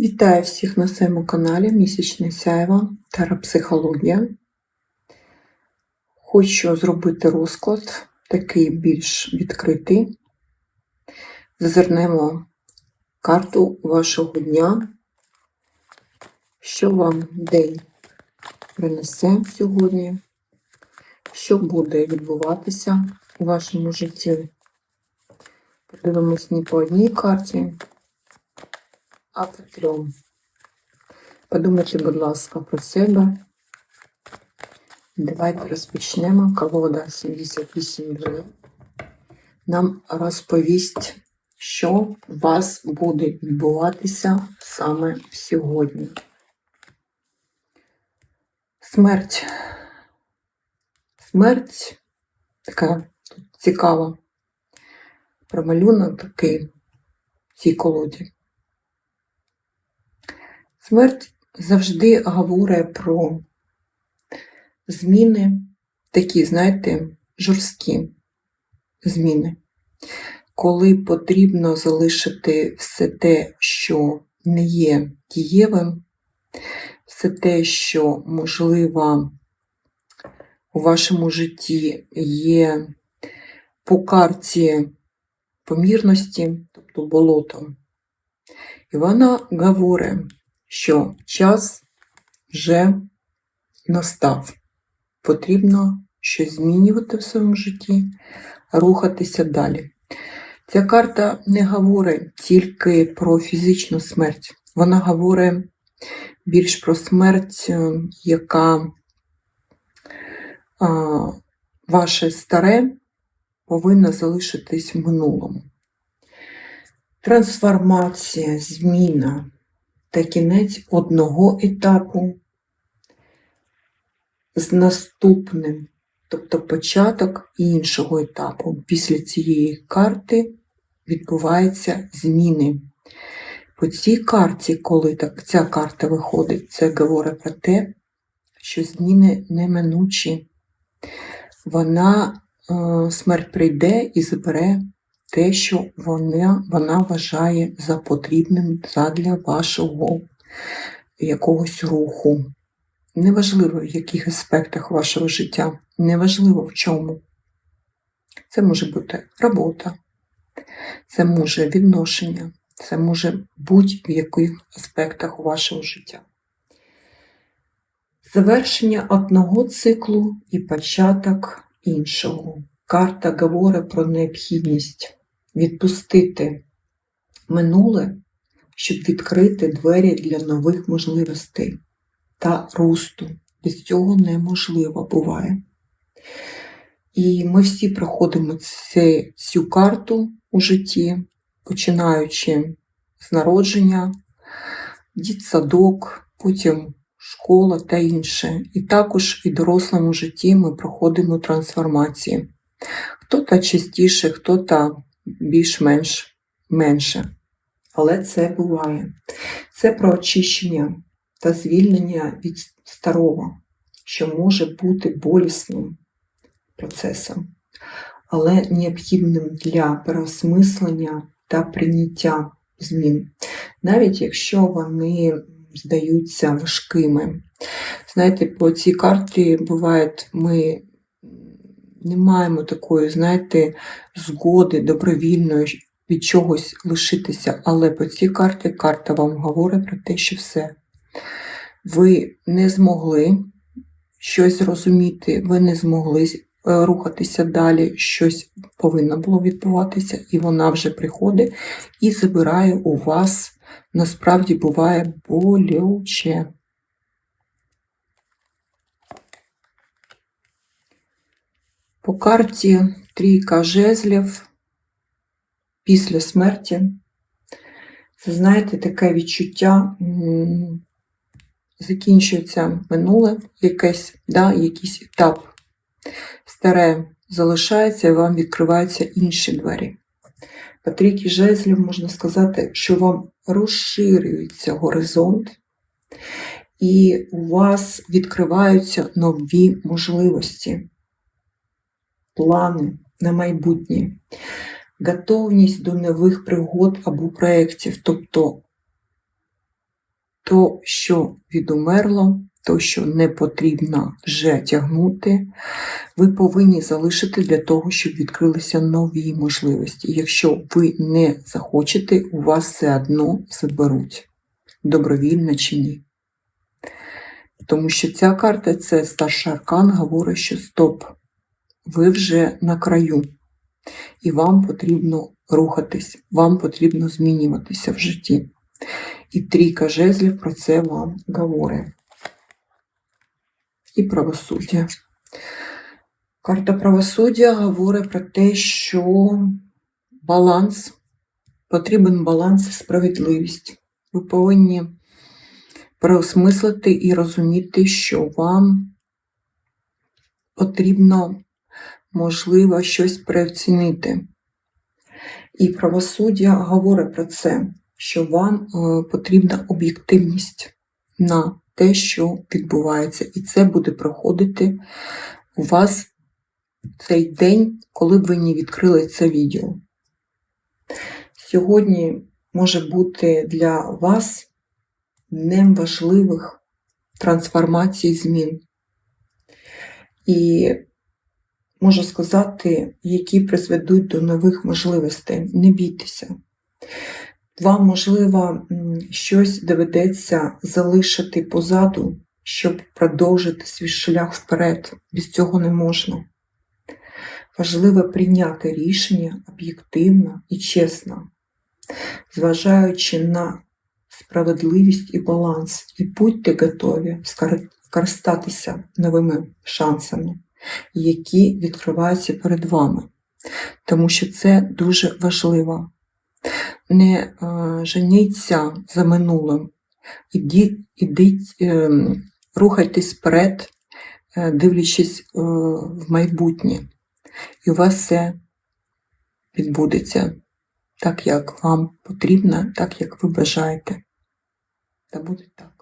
Вітаю всіх на своєму каналі Місячне Сяйва Терапсихологія. Хочу зробити розклад, такий більш відкритий. Зазирнемо карту вашого дня, що вам день принесе сьогодні, що буде відбуватися у вашому житті. Подивимось не по одній карті, а по трьом. Подумайте, будь ласка, про себе. Давайте розпочнемо. Колода 78 днів. Нам розповість, що у вас буде відбуватися саме сьогодні. Смерть. Смерть така цікава. Промалюнок такий в цій колоді. Смерть завжди говорить про зміни, такі, знаєте, жорсткі зміни, коли потрібно залишити все те, що не є дієвим, все те, що, можливо, у вашому житті є по карті помірності, тобто болотом. І вона говорить, що час вже настав. Потрібно щось змінювати в своєму житті, рухатися далі. Ця карта не говорить тільки про фізичну смерть, вона говорить більш про смерть, е, яка а, ваше старе повинна залишитись в минулому. Трансформація, зміна та кінець одного етапу з наступним, тобто початок іншого етапу. Після цієї карти відбуваються зміни. По цій карті, коли так, ця карта виходить, це говорить про те, що зміни неминучі. Вона, е, смерть прийде і забере те, що вона, вона вважає за потрібним задля вашого якогось руху. Неважливо, в яких аспектах вашого життя, неважливо в чому. Це може бути робота, це може відношення, це може будь-в яких аспектах вашого життя. Завершення одного циклу і початок іншого. Карта говорить про необхідність відпустити минуле, щоб відкрити двері для нових можливостей та росту. Без цього неможливо буває. І ми всі проходимо цю карту у житті, починаючи з народження, дітсадок, потім школа та інше. І також і дорослому житті ми проходимо трансформації. Хто-то частіше, хто-то більш-менш менше. Але це буває. Це про очищення та звільнення від старого, що може бути болісним процесом, але необхідним для переосмислення та прийняття змін, навіть якщо вони здаються важкими. Знаєте, по цій карті буває, ми не маємо такої, знаєте, згоди добровільної від чогось лишитися, але по цій карті карта вам говорить про те, що все. Ви не змогли щось зрозуміти, ви не змогли е, рухатися далі, щось повинно було відбуватися, і вона вже приходить і забирає у вас, насправді буває болюче. По карті трійка жезлів після смерті. Це, знаєте, таке відчуття закінчується минуле якесь, да, якийсь етап. Старе залишається і вам відкриваються інші двері. По трійки жезлів можна сказати, що вам розширюється горизонт, і у вас відкриваються нові можливості плани на майбутнє, готовність до нових пригод або проєктів. Тобто то, що відумерло, то, що не потрібно вже тягнути, ви повинні залишити для того, щоб відкрилися нові можливості. Якщо ви не захочете, у вас все одно заберуть, добровільно чи ні. Тому що ця карта це старший аркан, говорить, що стоп, ви вже на краю, і вам потрібно рухатись, вам потрібно змінюватися в житті. І трійка жезлів про це вам говорить. І правосуддя. Карта правосуддя говорить про те, що баланс, потрібен баланс і справедливість. Ви повинні переосмислити і розуміти, що вам потрібно, можливо, щось переоцінити. І правосуддя говорить про це, що вам е, потрібна об'єктивність на те, що відбувається, і це буде проходити у вас цей день, коли б ви не відкрили це відео. Сьогодні може бути для вас днем важливих трансформацій змін. І можу сказати, які призведуть до нових можливостей. Не бійтеся. Вам, можливо, щось доведеться залишити позаду, щоб продовжити свій шлях вперед. Без цього не можна. Важливо прийняти рішення об'єктивно і чесно, зважаючи на справедливість і баланс, і будьте готові скористатися новими шансами, які відкриваються перед вами, тому що це дуже важливо. Не е, женіться за минулим, ідіть, ідіть е, рухайтесь вперед, е, дивлячись в майбутнє, і у вас все відбудеться так, як вам потрібно, так, як ви бажаєте. Та буде так.